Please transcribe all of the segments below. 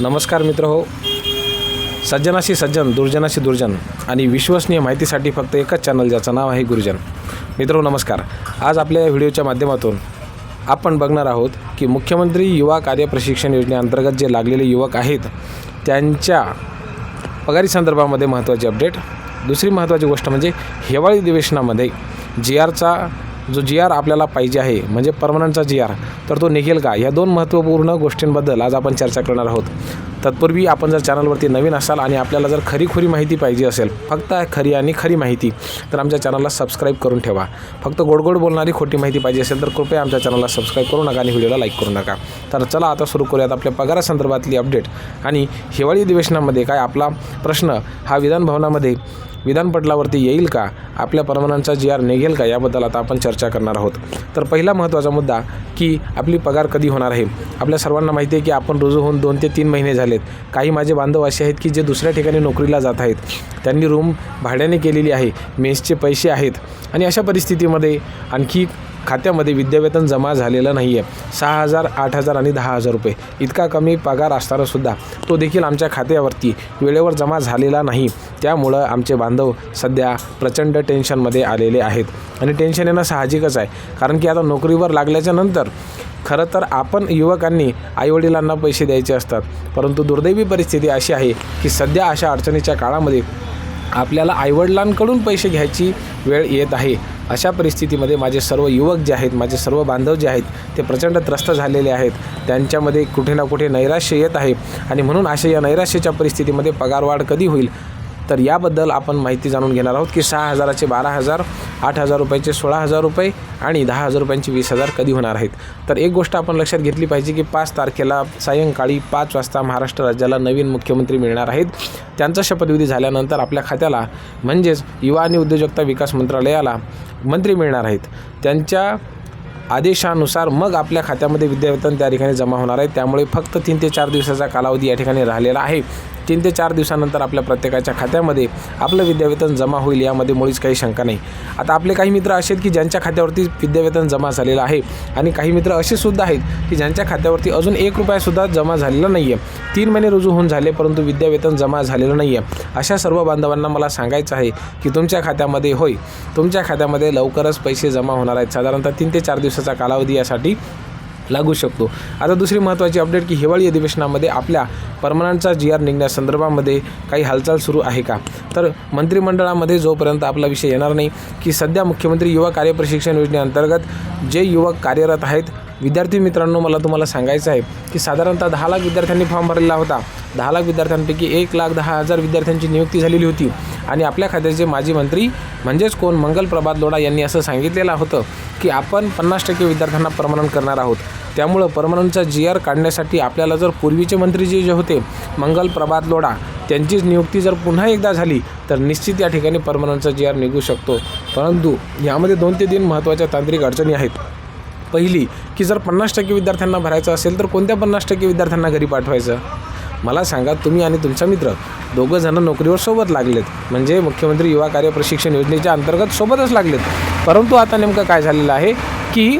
नमस्कार मित्र हो. सज्जनाशी सज्जन दुर्जनाशी दुर्जन आणि विश्वसनीय माहितीसाठी फक्त एकच चॅनल ज्याचं नाव आहे गुरुजन. मित्र हो, नमस्कार. आज आपल्या या व्हिडिओच्या माध्यमातून आपण बघणार आहोत की मुख्यमंत्री युवा कार्य प्रशिक्षण योजनेअंतर्गत जे लागलेले युवक आहेत त्यांच्या पगारी संदर्भामध्ये महत्त्वाची अपडेट दुसरी महत्त्वाची गोष्ट म्हणजे हिवाळी अधिवेशनामध्ये जी आरचा जो जी आर आपल्याला पाहिजे आहे म्हणजे परमनंटचा जी आर तर तो निघेल का? या दोन महत्त्वपूर्ण गोष्टींबद्दल आज आपण चर्चा करणार आहोत. तत्पूर्वी आपण जर चॅनलवरती नवीन असाल आणि आपल्याला जर खरीखुरी माहिती पाहिजे असेल फक्त खरी आणि खरी माहिती तर आमच्या चॅनलला सबस्क्राईब करून ठेवा. फक्त गोड गोड बोलणारी खोटी माहिती पाहिजे असेल तर कृपया आमच्या चॅनलला सबस्क्राईब करू नका आणि व्हिडिओला लाईक करू नका. तर चला आता सुरू करूयात आपल्या पगारासंदर्भातली अपडेट आणि हिवाळी अधिवेशनामध्ये काय आपला प्रश्न हा विधानभवनामध्ये विधानपटलावरती येईल का? आपल्या परवानांचा जी आर निघेल का? याबद्दल आता आपण चर्चा करणार आहोत. तर पहिला महत्त्वाचा मुद्दा की आपली पगार कधी होणार आहे? आपल्या सर्वांना माहिती आहे की आपण रुजू होऊन दोन ते तीन महिने झालेत. काही माझे बांधव असे आहेत की जे दुसऱ्या ठिकाणी नोकरीला जात आहेत. त्यांनी रूम भाड्याने केलेली आहे मेसचे पैसे आहेत. आणि अशा परिस्थितीमध्ये आणखी खात्यामध्ये विद्यावेतन जमा झालेलं नाही आहे सहा हजार आठ हजार आणि दहा हजार रुपये. इतका कमी पगार असतानासुद्धा तो देखील आमच्या खात्यावरती वेळेवर जमा झालेला नाही. त्यामुळं आमचे बांधव सध्या प्रचंड टेन्शनमध्ये आलेले आहेत. आणि टेन्शन येणं साहजिकच आहे. कारण की आता नोकरीवर लागल्याच्या नंतर खरं तर आपण युवकांनी आईवडिलांना पैसे द्यायचे असतात. परंतु दुर्दैवी परिस्थिती अशी आहे की सध्या अशा अडचणीच्या काळामध्ये आपल्याला आईवडिलांकडून पैसे घ्यायची वेळ येत आहे. अशा परिस्थितीमध्ये माझे सर्व युवक जे आहेत माझे सर्व बांधव जे आहेत ते प्रचंड त्रस्त झालेले आहेत. त्यांच्यामध्ये कुठे ना कुठे नैराश्य येत आहे. आणि म्हणून अशा या नैराश्याच्या परिस्थितीमध्ये पगारवाढ कधी होईल? तर याबद्दल आपण माहिती जाणून घेणार आहोत की सहा हजाराचे बारा हजार आठ हजार रुपयाचे सोळा हजार रुपये आणि दहा हजार रुपयांचे वीस हजार कधी होणार आहेत. तर एक गोष्ट आपण लक्षात घेतली पाहिजे की पाच तारखेला सायंकाळी पाच वाजता महाराष्ट्र राज्याला नवीन मुख्यमंत्री मिळणार आहेत. त्यांचा शपथविधी झाल्यानंतर आपल्या खात्याला म्हणजेच युवा आणि उद्योजकता विकास मंत्रालयाला मंत्री मिळणार आहेत. त्यांच्या आदेशानुसार मग आपल्या खात्यामध्ये विद्यावेतन त्या ठिकाणी जमा होणार आहे. त्यामुळे फक्त तीन ते चार दिवसाचा कालावधी या ठिकाणी राहिलेला आहे. तीन ते चार दिवसानंतर आपल्या प्रत्येकाच्या खात्यामध्ये आपलं विद्यावेतन जमा होईल यामध्ये मुळीच काही शंका नाही. आता आपले काही मित्र असे आहेत की ज्यांच्या खात्यावरती विद्यावेतन जमा झालेलं आहे आणि काही मित्र असे सुद्धा आहेत की ज्यांच्या खात्यावरती अजून एक रुपयासुद्धा जमा झालेला नाही आहे तीन महिने रुजू होऊन झाले परंतु विद्यावेतन जमा झालेलं नाही आहे अशा सर्व बांधवांना मला सांगायचं आहे की तुमच्या खात्यामध्ये होय तुमच्या खात्यामध्ये लवकरच पैसे जमा होणार आहेत. साधारणतः तीन ते चार दिवसाचा कालावधी यासाठी लागू शकतो. आता दुसरी महत्त्वाची अपडेट की हिवाळी अधिवेशनामध्ये आपल्या परमनंटचा जी आर निघण्यासंदर्भामध्ये काही हालचाल सुरू आहे का? तर मंत्रिमंडळामध्ये जोपर्यंत आपला विषय येणार नाही की सध्या मुख्यमंत्री युवा कार्य प्रशिक्षण योजनेअंतर्गत जे युवक कार्यरत आहेत विद्यार्थी मित्रांनो मला तुम्हाला सांगायचं आहे की साधारणतः दहा लाख विद्यार्थ्यांनी फॉर्म भरलेला होता. दहा लाख विद्यार्थ्यांपैकी एक लाख दहा हजार विद्यार्थ्यांची नियुक्ती झालेली होती. आणि आपल्या खात्याचे माजी मंत्री म्हणजेच कोण मंगल प्रभात लोढा यांनी असं सांगितलेलं होतं की आपण पन्नास टक्के विद्यार्थ्यांना परमनंट करणार आहोत. त्यामुळं परमनंटचा जी आर काढण्यासाठी आपल्याला जर पूर्वीचे मंत्री जे जे होते मंगल प्रभात लोढा त्यांचीच नियुक्ती जर पुन्हा एकदा झाली तर निश्चित या ठिकाणी परमनंटचा जी आर निघू शकतो. परंतु यामध्ये दोन ते तीन महत्त्वाच्या तांत्रिक अडचणी आहेत. पहिली की जर पन्नास टक्के विद्यार्थ्यांना भरायचं असेल तर कोणत्या पन्नास टक्के विद्यार्थ्यांना घरी पाठवायचं? मला सांगा तुम्ही आणि तुमचा मित्र दोघं जण नोकरीवर सोबत लागलेत. म्हणजे मुख्यमंत्री युवा कार्य प्रशिक्षण योजनेच्या अंतर्गत सोबतच लागलेत. परंतु आता नेमकं काय झालेलं आहे की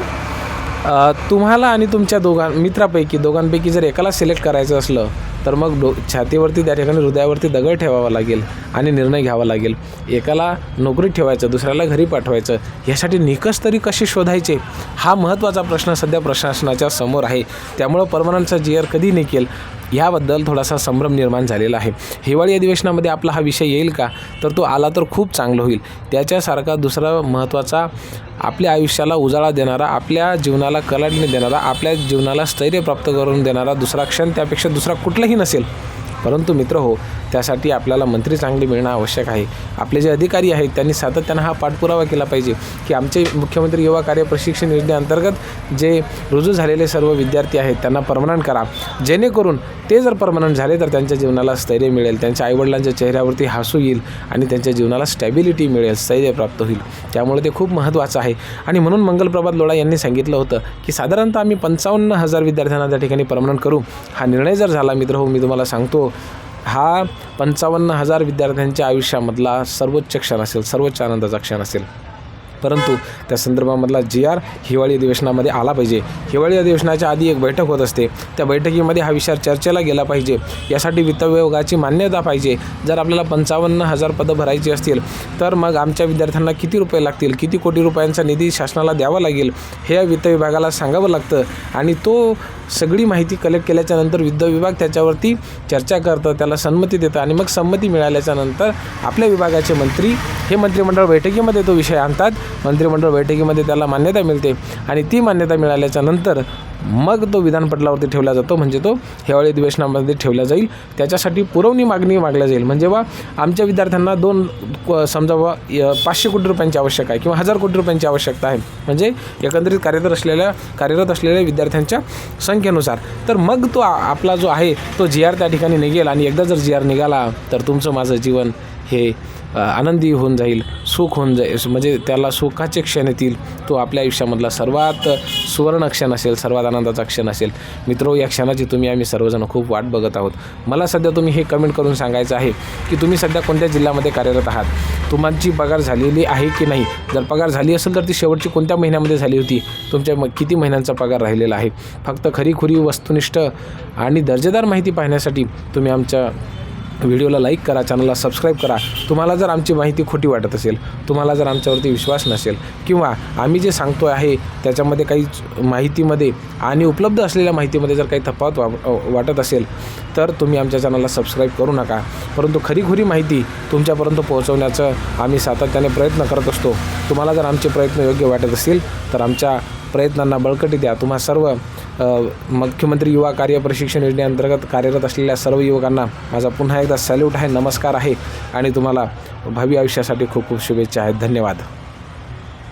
तुम्हाला आणि तुमच्या दोघां मित्रापैकी दोघांपैकी जर एकाला सिलेक्ट करायचं असलं तर मग डो छातीवरती त्या ठिकाणी हृदयावरती दगड ठेवावा लागेल आणि निर्णय घ्यावा लागेल. एकाला नोकरीत ठेवायचं दुसऱ्याला घरी पाठवायचं यासाठी निकष तरी कसे शोधायचे? हा महत्त्वाचा प्रश्न सध्या प्रशासनाच्या समोर आहे. त्यामुळं परमनंटचा जी आर कधी निघेल याबद्दल थोडासा संभ्रम निर्माण झालेला आहे. हिवाळी अधिवेशनामध्ये आपला हा विषय येईल का? तर तो आला तर खूप चांगलं होईल. त्याच्यासारखा दुसरा महत्त्वाचा आपल्या आयुष्याला उजाळा देणारा आपल्या जीवनाला कलाटणी देणारा आपल्या जीवनाला स्थैर्य प्राप्त करून देणारा दुसरा क्षण त्यापेक्षा दुसरा कुठलाही नसेल. परंतु मित्र हो त्यासाठी आपल्याला मंत्री चांगले मिळणं आवश्यक आहे. आपले जे अधिकारी आहेत त्यांनी सातत्यानं हा पाठपुरावा केला पाहिजे की आमचे मुख्यमंत्री युवा कार्य प्रशिक्षण योजनेअंतर्गत जे रुजू झालेले सर्व विद्यार्थी आहेत त्यांना परमनंट करा. जेणेकरून ते जर परमनंट झाले तर त्यांच्या जीवनाला स्थैर्य मिळेल त्यांच्या आईवडिलांच्या चेहऱ्यावरती हसू येईल आणि त्यांच्या जीवनाला स्टॅबिलिटी मिळेल स्थैर्य प्राप्त होईल. त्यामुळे ते खूप महत्त्वाचं आहे. आणि म्हणून मंगलप्रभात लोढा यांनी सांगितलं होतं की साधारणतः आम्ही पंचावन्न हजार विद्यार्थ्यांना त्या ठिकाणी परमनंट करू. हा निर्णय जर झाला मित्र हो मी तुम्हाला सांगतो हा पंचावन्न हजार विद्यार्थ्यांच्या आयुष्यामधला सर्वोच्च क्षण असेल सर्वोच्च आनंदाचा क्षण असेल. परंतु त्या संदर्भामधला जी आर हिवाळी अधिवेशनामध्ये आला पाहिजे. हिवाळी अधिवेशनाच्या आधी एक बैठक होत असते. त्या बैठकीमध्ये हा विचार चर्चेला गेला पाहिजे. यासाठी वित्त विभागाची मान्यता पाहिजे. जर आपल्याला पंचावन्न हजार पदं भरायची असतील तर मग आमच्या विद्यार्थ्यांना किती रुपये लागतील किती कोटी रुपयांचा निधी शासनाला द्यावा लागेल हे या वित्त विभागाला सांगावं लागतं. आणि तो सगळी माहिती कलेक्ट केल्याच्यानंतर नंतर विभाग त्याच्यावरती चर्चा करतं त्याला संमती देतं आणि मग संमती मिळाल्याच्यानंतर आपल्या विभागाचे मंत्री हे मंत्रिमंडळ बैठकीमध्ये तो विषय आणतात. मंत्रिमंडळ बैठकीमध्ये त्याला मान्यता मिळते आणि ती मान्यता मिळाल्याच्या नंतर मग तो विधानपटलावरती ठेवला जातो. म्हणजे तो हिवाळी अधिवेशनामध्ये ठेवला जाईल. त्याच्यासाठी पुरवणी मागणी मागल्या जाईल. म्हणजे बा आमच्या विद्यार्थ्यांना दोन समजा बा य- पाचशे कोटी रुपयांची आवश्यक आहे किंवा हजार कोटी रुपयांची आवश्यकता आहे. म्हणजे एकंदरीत कार्यरत असलेल्या कार्यरत असलेल्या विद्यार्थ्यांच्या संख्येनुसार. तर मग तो आपला जो आहे तो जी आर त्या ठिकाणी निघेल आणि एकदा जर जी आर निघाला तर तुमचं माझं जीवन हे आनंदी होऊन जाईल सुख होऊन जाईल म्हणजे त्याला सुखाचे क्षण येतील तो आपल्या आयुष्यामधला सर्वात सुवर्ण क्षण असेल सर्वात आनंदाचा क्षण असेल. मित्रो या क्षणाची तुम्ही आम्ही सर्वजण खूप वाट बघत आहोत. मला सध्या तुम्ही हे कमेंट करून सांगायचं आहे की तुम्ही सध्या कोणत्या जिल्ह्यामध्ये कार्यरत आहात? तुमची पगार झालेली आहे की नाही? जर पगार झाली असेल तर ती शेवटची कोणत्या महिन्यामध्ये झाली होती? तुमच्या म किती महिन्यांचा पगार राहिलेला आहे? फक्त खरीखुरी वस्तुनिष्ठ आणि दर्जेदार माहिती पाहण्यासाठी तुम्ही आमच्या व्हिडिओला लाईक करा चॅनलला सबस्क्राईब करा. तुम्हाला जर आमची माहिती खोटी वाटत असेल तुम्हाला जर आमच्यावरती विश्वास नसेल किंवा आम्ही जे सांगतो आहे त्याच्यामध्ये काही माहितीमध्ये आणि उपलब्ध असलेल्या माहितीमध्ये जर काही तफावत वा वाटत असेल तर तुम्ही आमच्या चॅनलला सबस्क्राईब करू नका. परंतु खरीखुरी माहिती तुमच्यापर्यंत पोहोचवण्याचं आम्ही सातत्याने प्रयत्न करत असतो. तुम्हाला जर आमचे प्रयत्न योग्य वाटत असतील तर आमच्या प्रयत्नांना बळकटी द्या. तुम्हा सर्व मुख्यमंत्री युवा कार्य प्रशिक्षण योजनेअंतर्गत कार्यरत असलेल्या सर्व युवकांना माझा पुन्हा एकदा सॅल्यूट आहे नमस्कार आहे आणि तुम्हाला भावी आयुष्यासाठी खूप खूप शुभेच्छा आहेत. धन्यवाद.